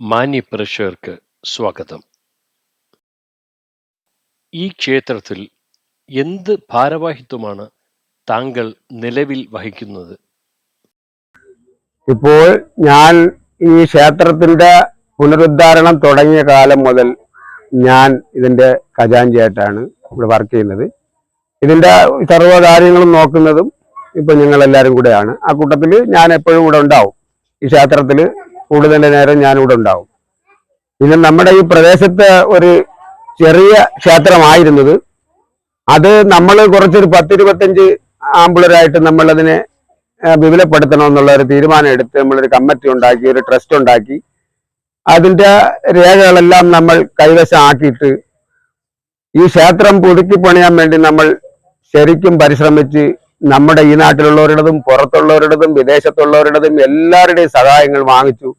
മാന്യപ്രേക്ഷകർക്ക് സ്വാഗതം. ഈ ക്ഷേത്രത്തിൽ എന്ത് ഭാരവാഹിത്വമാണ് താങ്കൾ നിലവിൽ വഹിക്കുന്നത്? ഇപ്പോൾ ഞാൻ ഈ ക്ഷേത്രത്തിന്റെ പുനരുദ്ധാരണം തുടങ്ങിയ കാലം മുതൽ ഞാൻ ഇതിന്റെ ഖജാഞ്ചിയായിട്ടാണ് ഇവിടെ വർക്ക് ചെയ്യുന്നത്. ഇതിന്റെ സർവ കാര്യങ്ങളും നോക്കുന്നതും ഇപ്പൊ ഞങ്ങൾ എല്ലാവരും കൂടെയാണ്. ആ കൂട്ടത്തിൽ ഞാൻ എപ്പോഴും ഇവിടെ ഉണ്ടാവും. ഈ ക്ഷേത്രത്തിൽ കൂടുതൽ നേരം ഞാനിവിടെ ഉണ്ടാവും. പിന്നെ നമ്മുടെ ഈ പ്രദേശത്ത് ഒരു ചെറിയ ക്ഷേത്രമായിരുന്നത്. അത് നമ്മൾ കുറച്ചൊരു പത്തിരുപത്തഞ്ച് ആമ്പിളരായിട്ട് നമ്മളതിനെ ആ, വിപുലപ്പെടുത്തണം എന്നുള്ള ഒരു തീരുമാനം എടുത്ത് നമ്മളൊരു കമ്മിറ്റി ഉണ്ടാക്കി ഒരു ട്രസ്റ്റ് ഉണ്ടാക്കി. അതിന്റെ രേഖകളെല്ലാം നമ്മൾ കൈവശമാക്കിയിട്ട് ഈ ക്ഷേത്രം പുതുക്കി പണിയാൻ വേണ്ടി നമ്മൾ ശരിക്കും പരിശ്രമിച്ച് നമ്മുടെ ഈ നാട്ടിലുള്ളവരുടേതും പുറത്തുള്ളവരുടേതും വിദേശത്തുള്ളവരുടേതും എല്ലാവരുടെയും സഹായങ്ങൾ വാങ്ങിച്ചു.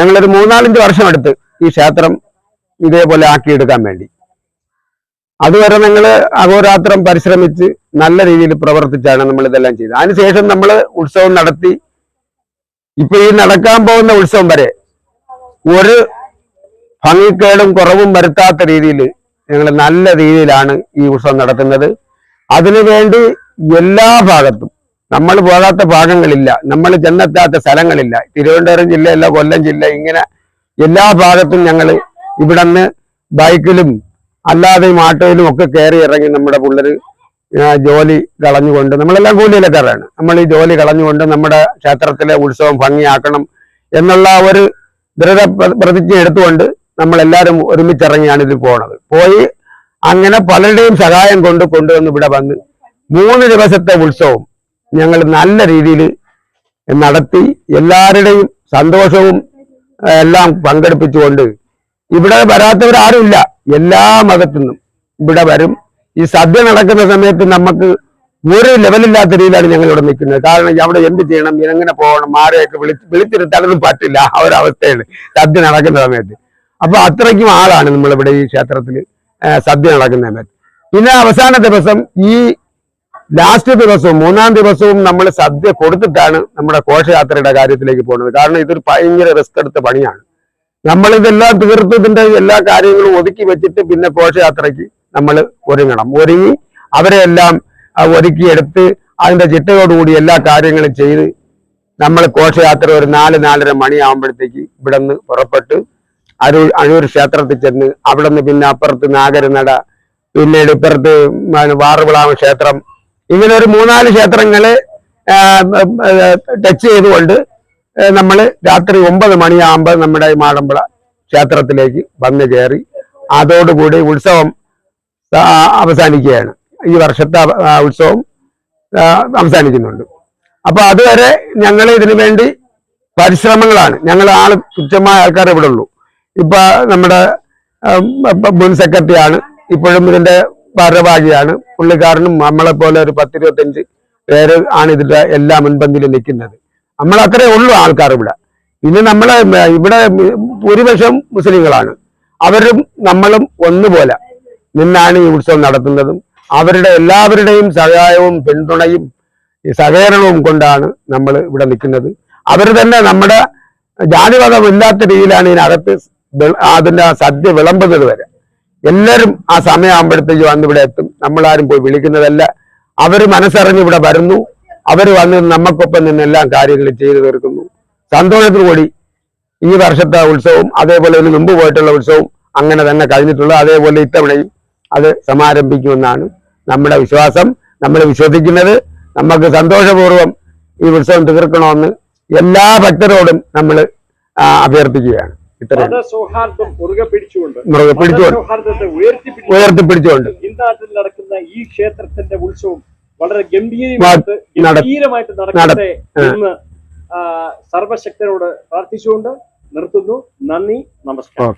ഞങ്ങളൊരു മൂന്നാലഞ്ച് വർഷം എടുത്ത് ഈ ക്ഷേത്രം ഇതേപോലെ ആക്കിയെടുക്കാൻ വേണ്ടി. അതുവരെ നിങ്ങൾ അഹോരാത്രം പരിശ്രമിച്ച് നല്ല രീതിയിൽ പ്രവർത്തിച്ചാണ് നമ്മൾ ഇതെല്ലാം ചെയ്തത് അതിനുശേഷം നമ്മൾ ഉത്സവം നടത്തി. ഇപ്പൊ ഈ നടക്കാൻ പോകുന്ന ഉത്സവം വരെ ഒരു ഭംഗിക്കേടും കുറവും വരുത്താത്ത രീതിയിൽ ഞങ്ങൾ നല്ല രീതിയിലാണ് ഈ ഉത്സവം നടത്തുന്നത്. അതിനുവേണ്ടി എല്ലാ ഭാഗത്തും നമ്മൾ പോകാത്ത ഭാഗങ്ങളില്ല. നമ്മൾ ചെന്നെത്താത്ത സ്ഥലങ്ങളില്ല. തിരുവനന്തപുരം ജില്ലയല്ല കൊല്ലം ജില്ല ഇങ്ങനെ എല്ലാ ഭാഗത്തും ഞങ്ങൾ ഇവിടെ നിന്ന് ബൈക്കിലും അല്ലാതെയും ആട്ടോയിലും ഒക്കെ കയറി ഇറങ്ങി നമ്മുടെ പിള്ളേര് ആ, ജോലി കളഞ്ഞുകൊണ്ട് നമ്മളെല്ലാം കൂലിയിലക്കാരാണ്. നമ്മൾ ഈ ജോലി കളഞ്ഞുകൊണ്ട് നമ്മുടെ ക്ഷേത്രത്തിലെ ഉത്സവം ഭംഗിയാക്കണം എന്നുള്ള ഒരു ദൃഢ പ്ര- പ്രതിജ്ഞ എടുത്തുകൊണ്ട് നമ്മളെല്ലാവരും ഒരുമിച്ചിറങ്ങിയാണ് ഇതിൽ പോണത്. പോയി അങ്ങനെ പലരുടെയും സഹായം കൊണ്ട് കൊണ്ടുവന്ന് ഇവിടെ വന്ന് മൂന്ന് ദിവസത്തെ ഉത്സവം ഞങ്ങൾ നല്ല രീതിയിൽ നടത്തി എല്ലാവരുടെയും സന്തോഷവും എല്ലാം പങ്കെടുപ്പിച്ചുകൊണ്ട് ഇവിടെ വരാത്തവരാരുമില്ല. എല്ലാ മതത്തിനും ഇവിടെ വരും. ഈ സദ്യ നടക്കുന്ന സമയത്ത് നമുക്ക് ഒരു ലെവലില്ലാത്ത രീതിയിലാണ് ഞങ്ങൾ ഇവിടെ നിൽക്കുന്നത്. കാരണം അവിടെ എന്ത് ചെയ്യണം? എങ്ങനെ പോകണം? ആരെയൊക്കെ വിളിച്ച് വിളിച്ചിരുത്താനൊന്നും പറ്റില്ല. ആ ഒരു അവസ്ഥയാണ് സദ്യ നടക്കുന്ന സമയത്ത്. അപ്പൊ അത്രയ്ക്കും ആളാണ് നമ്മളിവിടെ ഈ ക്ഷേത്രത്തിൽ സദ്യ നടക്കുന്ന സമയത്ത്. പിന്നെ അവസാന ദിവസം ഈ ലാസ്റ്റ് ദിവസവും മൂന്നാം ദിവസവും നമ്മൾ സദ്യ കൊടുത്തിട്ടാണ് നമ്മുടെ ഘോഷയാത്രയുടെ കാര്യത്തിലേക്ക് പോകുന്നത്. കാരണം ഇതൊരു ഭയങ്കര റിസ്ക് എടുത്ത പണിയാണ്. നമ്മൾ ഇതെല്ലാം തീർത്ത് ഇതിന്റെ എല്ലാ കാര്യങ്ങളും ഒതുക്കി വെച്ചിട്ട് പിന്നെ ഘോഷയാത്രയ്ക്ക് നമ്മൾ ഒരുങ്ങണം. ഒരുങ്ങി അവരെ എല്ലാം ആ, ഒരുക്കിയെടുത്ത് അതിന്റെ ചിട്ടയോടുകൂടി എല്ലാ കാര്യങ്ങളും ചെയ്ത് നമ്മൾ ഘോഷയാത്ര ഒരു നാല് നാലര മണിയാകുമ്പോഴത്തേക്ക് ഇവിടെ നിന്ന് പുറപ്പെട്ട് അരൂർ അഴൂർ ക്ഷേത്രത്തിൽ ചെന്ന് അവിടെ നിന്ന് പിന്നെ അപ്പുറത്ത് നാഗരനട പിന്നീട് ഇപ്പുറത്ത് വാറുവിളാമ ക്ഷേത്രം ഇങ്ങനെ ഒരു മൂന്നാൽ ക്ഷേത്രങ്ങൾ ടച്ച് ചെയ്തുകൊണ്ട് നമ്മൾ രാത്രി ഒമ്പത് മണിയാകുമ്പോൾ നമ്മുടെ മാടമ്പള ക്ഷേത്രത്തിലേക്ക് വന്നു കയറി അതോടുകൂടി ഉത്സവം അവസാനിക്കുകയാണ്. ഈ വർഷത്തെ ഉത്സവം അവസാനിക്കുന്നുണ്ട്. അപ്പൊ അതുവരെ ഞങ്ങൾ ഇതിനു വേണ്ടി പരിശ്രമങ്ങളാണ്. ഞങ്ങൾ ആൾ തുച്ഛമായ ആൾക്കാർ ഇവിടെ ഉള്ളൂ. ഇപ്പൊ നമ്മുടെ മുൻ സെക്രട്ടറിയാണ്. ഇപ്പോഴും ഇതിന്റെ ഭാരവാഹിയാണ് പുള്ളിക്കാരനും നമ്മളെ പോലെ ഒരു പത്തിരുപത്തഞ്ച് പേര് ആണ് ഇതിന്റെ എല്ലാ മുൻപന്തിയിലും നിൽക്കുന്നത്. നമ്മൾ അത്രേ ഉള്ളൂ ആൾക്കാർ ഇവിടെ. പിന്നെ നമ്മളെ ഇവിടെ ഭൂരിപക്ഷം മുസ്ലിങ്ങളാണ്. അവരും നമ്മളും ഒന്നുപോലെ നിന്നാണ് ഈ ഉത്സവം നടത്തുന്നതും. അവരുടെ എല്ലാവരുടെയും സഹായവും പിന്തുണയും സഹകരണവും കൊണ്ടാണ് നമ്മൾ ഇവിടെ നിൽക്കുന്നത്. അവർ തന്നെ നമ്മുടെ ജാതിമതം ഇല്ലാത്ത രീതിയിലാണ് ഇതിനകത്ത് അതിന്റെ സദ്യ വിളമ്പുന്നത് വരെ. എല്ലാവരും ആ സമയമാകുമ്പോഴത്തേക്ക് വന്ന് ഇവിടെ എത്തും. നമ്മളാരും പോയി വിളിക്കുന്നതല്ല. അവർ മനസ്സറിഞ്ഞ് ഇവിടെ വരുന്നു. അവർ വന്ന് നമുക്കൊപ്പം നിന്ന് എല്ലാ കാര്യങ്ങളും ചെയ്തു തീർക്കുന്നു. സന്തോഷത്തോടു കൂടി ഈ വർഷത്തെ ഉത്സവം അതേപോലെ ഇതിന് മുമ്പ് പോയിട്ടുള്ള ഉത്സവം അങ്ങനെ തന്നെ കഴിഞ്ഞിട്ടുള്ളത്. അതേപോലെ ഇത്തവണയും അത് സമാരംഭിക്കുമെന്നാണ് നമ്മുടെ വിശ്വാസം. നമ്മൾ വിശ്വസിക്കുന്നത് നമുക്ക് സന്തോഷപൂർവം ഈ ഉത്സവം തീർക്കണമെന്ന് എല്ലാ ഭക്തരോടും നമ്മൾ അഭ്യർത്ഥിക്കുകയാണ്. മുറുകെ പിടിച്ചുകൊണ്ട് മുറുകെ പിടിച്ചുകൊണ്ട് ഉയർത്തിപ്പിടിച്ചുകൊണ്ട് നടക്കുന്ന ഈ ക്ഷേത്രത്തിന്റെ ഉത്സവം വളരെ ഗംഭീരമായിട്ട് ഗംഭീരമായിട്ട് നടക്കട്ടെ എന്ന് സർവശക്തനോട് പ്രാർത്ഥിച്ചുകൊണ്ട് നിർത്തുന്നു. നന്ദി നമസ്കാരം.